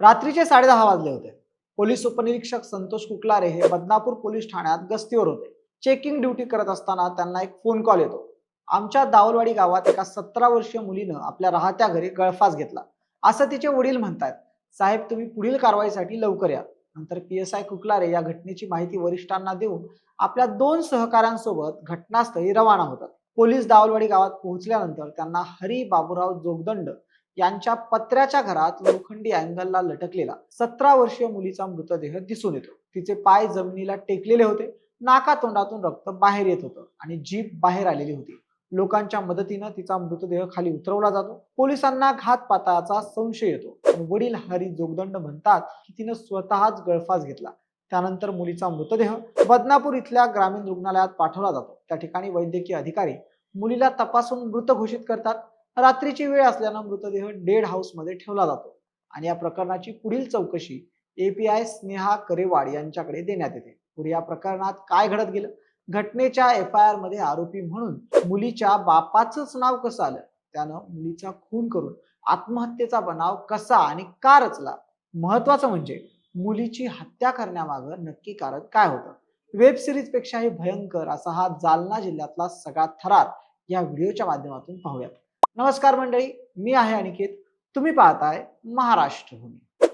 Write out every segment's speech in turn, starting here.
रात्रीचे साडेदहा वाजले होते. पोलीस उपनिरीक्षक संतोष कुकलारे हे बदनापूर पोलीस ठाण्यात गस्तीवर होते. चेकिंग ड्युटी करत असताना त्यांना एक फोन कॉल येतो. आमच्या दावलवाडी गावात एका सतरा वर्षीय मुलीनं आपल्या राहत्या घरी गळफास घेतला. असं तिचे वडील म्हणतात. साहेब तुम्ही पुढील कारवाईसाठी लवकर या. नंतर पी एस आय कुकलारे या घटनेची माहिती वरिष्ठांना देऊन आपल्या दोन सहकाऱ्यांसोबत घटनास्थळी रवाना होतात. पोलीस दावलवाडी गावात पोहोचल्यानंतर त्यांना हरी बाबूराव जोगदंड यांच्या पत्र्याच्या घरात लोखंडी अँगलला लटकलेला सतरा वर्षीय मुलीचा मृतदेह दिसून येतो. तिचे पाय जमिनीला टेकलेले होते. नाका तोंडातून रक्त बाहेर येत होतं आणि जीभ बाहेर आलेली होती. लोकांच्या मदतीनं तिचा मृतदेह खाली उतरवला जातो. पोलिसांना घातपाताचा संशय येतो. वडील हरी जोगदंड म्हणतात की तिनं स्वतःच गळफास घेतला. त्यानंतर मुलीचा मृतदेह बदनापूर इथल्या ग्रामीण रुग्णालयात पाठवला जातो. त्या ठिकाणी वैद्यकीय अधिकारी मुलीला तपासून मृत घोषित करतात. रात्रीची वेळ असल्यानं मृतदेह डेड हाऊसमध्ये ठेवला जातो. आणि या प्रकरणाची पुढील चौकशी एपीआय स्नेहा करेवाड यांच्याकडे देण्यात येते. पुढे या प्रकरणात काय घडत गेलं? घटनेच्या एफ आय आरमध्ये आरोपी म्हणून मुलीच्या बापाचंच नाव कसं आलं? त्यानं मुलीचा खून करून आत्महत्येचा बनाव कसा आणि का रचला? महत्वाचं म्हणजे मुलीची हत्या करण्यामागं नक्की कारण काय होतं? वेब सिरीज पेक्षाही भयंकर असा हा जालना जिल्ह्यातला सगळा थरार या व्हिडिओच्या माध्यमातून पाहूयात. नमस्कार मंडळी मी आहे अनिकेत. तुम्ही पाहताय महाराष्ट्र भूमी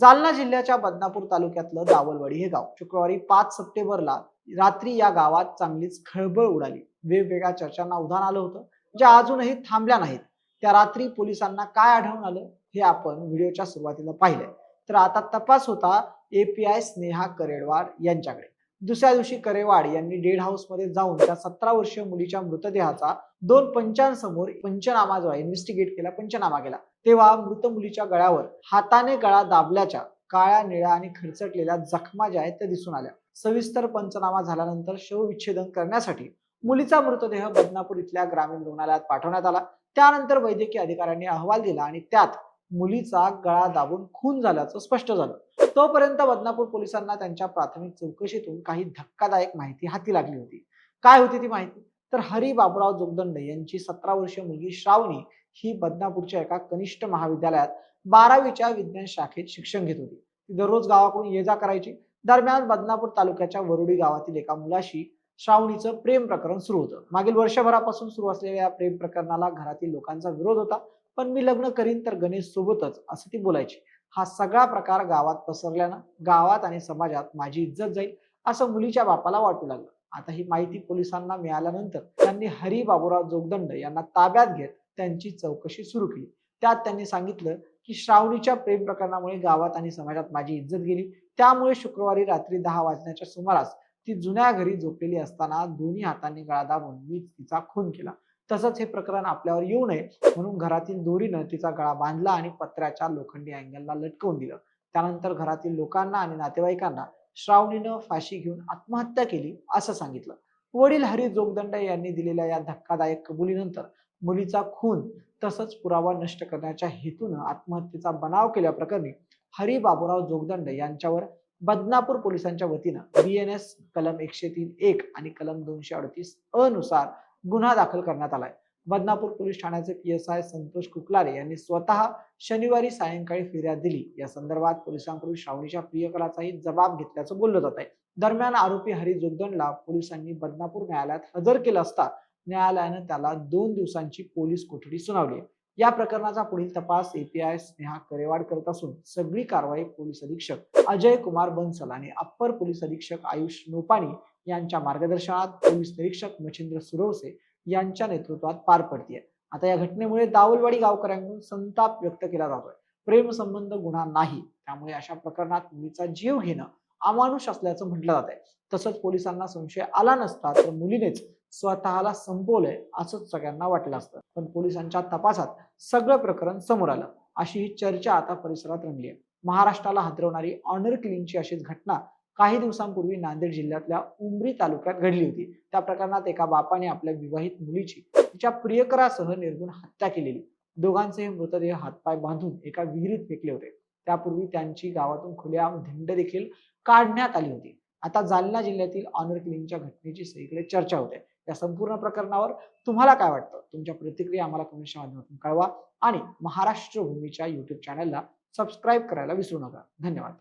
जालना जिल्ह्याच्या बदनापूर तालुक्यातलं दावलवाडी हे गाव शुक्रवारी पाच सप्टेंबरला रात्री या गावात चांगलीच खळबळ उडाली. वेगवेगळ्या चर्चांना उधाण आलं होतं ज्या अजूनही थांबल्या नाहीत. त्या रात्री पोलिसांना काय आढळून आलं हे आपण व्हिडिओच्या सुरुवातीला पाहिलंय. तर आता तपास होता एपीआय स्नेहा करेडवार यांच्याकडे. दुसऱ्या दिवशी करेवाड यांनी डेड हाऊसमध्ये जाऊन त्या सतरा वर्षीय मुलीच्या मृतदेहाचा दोन पंचांसमोर पंचनामा जो आहे इन्व्हेस्टिगेट केला पंचनामा केला. तेव्हा मृत मुलीच्या गळ्यावर हाताने गळा दाबल्याच्या काळ्या निळ्या आणि खरचटलेल्या जखमा ज्या आहेत त्या दिसून आल्या. सविस्तर पंचनामा झाल्यानंतर शवविच्छेदन करण्यासाठी मुलीचा मृतदेह बदनापूर इथल्या ग्रामीण रुग्णालयात पाठवण्यात आला. त्यानंतर वैद्यकीय अधिकाऱ्यांनी अहवाल दिला आणि त्यात मुलीचा गळा दाबून खून झाल्याचं स्पष्ट झालं. तोपर्यंत बदनापूर पोलिसांना त्यांच्या प्राथमिक चौकशीतून काही धक्कादायक माहिती हाती लागली होती. काय होती ती माहिती? तर हरी बाबुराव जोगदंड यांची सतरा वर्षीय मुलगी श्रावणी ही बदनापूरच्या एका कनिष्ठ महाविद्यालयात बारावीच्या विज्ञान शाखेत शिक्षण घेत होती. ती दररोज गावाकडून ये जा करायची. दरम्यान बदनापूर तालुक्याच्या वरुडी गावातील एका मुलाशी श्रावणीचं प्रेम प्रकरण सुरू होतं. मागील वर्षभरापासून सुरू असलेल्या या प्रेम प्रकरणाला घरातील लोकांचा विरोध होता. पण मी लग्न करीन तर गणेश सोबतच असं ती बोलायची. हा सगळा प्रकार गावात पसरल्यानं गावात आणि समाजात माझी इज्जत जाईल असं मुलीच्या बापाला वाटू लागलं. आता ही माहिती पोलिसांना मिळाल्यानंतर त्यांनी हरी बाबूराव जोगदंड यांना ताब्यात घेत त्यांची चौकशी सुरू केली. त्यात त्यांनी सांगितलं की श्रावणीच्या प्रेम प्रकरणामुळे गावात आणि समाजात माझी इज्जत गेली. त्यामुळे शुक्रवारी रात्री दहा वाजण्याच्या सुमारास ती जुन्या घरी झोपलेली असताना दोन्ही हातांनी गळा दाबून मी तिचा खून केला. तसंच हे प्रकरण आपल्यावर येऊ नये. म्हणून घरातील दोरीनं तिचा गळा बांधला आणि पत्र्याच्या लोखंडी अँगलला लटकवून दिलं. त्यानंतर घरातील लोकांना आणि नातेवाईकांना श्रावणीनं फाशी घेऊन आत्महत्या केली असं सांगितलं. वडील हरी जोगदंड यांनी दिलेल्या या धक्कादायक कबुलीनंतर मुलीचा खून तसंच पुरावा नष्ट करण्याच्या हेतूनं आत्महत्येचा बनाव केल्याप्रकरणी हरी बाबूराव जोगदंड यांच्यावर बदनापूर पोलिसांच्या वतीनं बी एन एस कलम एकशे तीन एक आणि कलम दोनशे अडतीस अनुसार गुन्हा दाखल करण्यात आलाय. बदनापूर पोलीस ठाण्याचे P S I Santosh Kuklare यांनी स्वतः शनिवारी सायंकाळी फिर्याद दिली. या संदर्भात पोलिसांकडून श्रावणीच्या प्रियकराचाही जबाब घेतल्याचं बोललं जात आहे दरम्यान आरोपी हरी जोगदंडला पोलिसांनी बदनापूर न्यायालयात हजर केलं असता न्यायालयानं त्याला दोन दिवसांची पोलीस कोठडी सुनावली या प्रकरणाचा पुढील तपास एपीआय स्नेहा करेवाड करत असून सगळी कारवाई पोलीस अधीक्षक अजय कुमार बन्सल आणि अप्पर पोलीस अधीक्षक आयुष नोपाणी यांच्या मार्गदर्शनात पोलीस निरीक्षक मच्छिंद्र सुरवसे यांच्या नेतृत्वात पार पडतीये. आता या घटनेमुळे दावलवाडी गावकऱ्यांकडून संताप व्यक्त केला जातोय. प्रेम संबंध गुन्हा नाही. त्यामुळे अशा प्रकरणात मुलीचा जीव घेणं अमानुष असल्याचं म्हटलं जात आहे तसंच पोलिसांना संशय आला नसता तर मुलीनेच स्वतःला संपवलंय असंच सगळ्यांना वाटलं असतं. पण पोलिसांच्या तपासात सगळं प्रकरण समोर आलं. अशी ही चर्चा आता परिसरात रंगली आहे महाराष्ट्राला हादरवणारी ऑनर किलिंगची अशीच घटना काही दिवसांपूर्वी नांदेड जिल्ह्यातल्या उमरी तालुक्यात घडली होती. त्या प्रकरणात एका बापाने आपल्या विवाहित मुलीची तिच्या प्रियकरासह निर्गुण हत्या केलेली. दोघांचे मृतदेह हातपाय बांधून एका विहिरीत फेकले होते. त्यापूर्वी त्यांची गावातून खुलेआम धिंड देखील काढण्यात आली होती. आता जालना जिल्ह्यातील ऑनर किलिंगच्या घटनेची सगळीकडे चर्चा होते. या संपूर्ण प्रकरणावर तुम्हाला काय वाटतं? तुमच्या प्रतिक्रिया आम्हाला कमेंटच्या माध्यमातून कळवा आणि महाराष्ट्र भूमीच्या युट्यूब चॅनलला सबस्क्राईब करायला विसरू नका. धन्यवाद.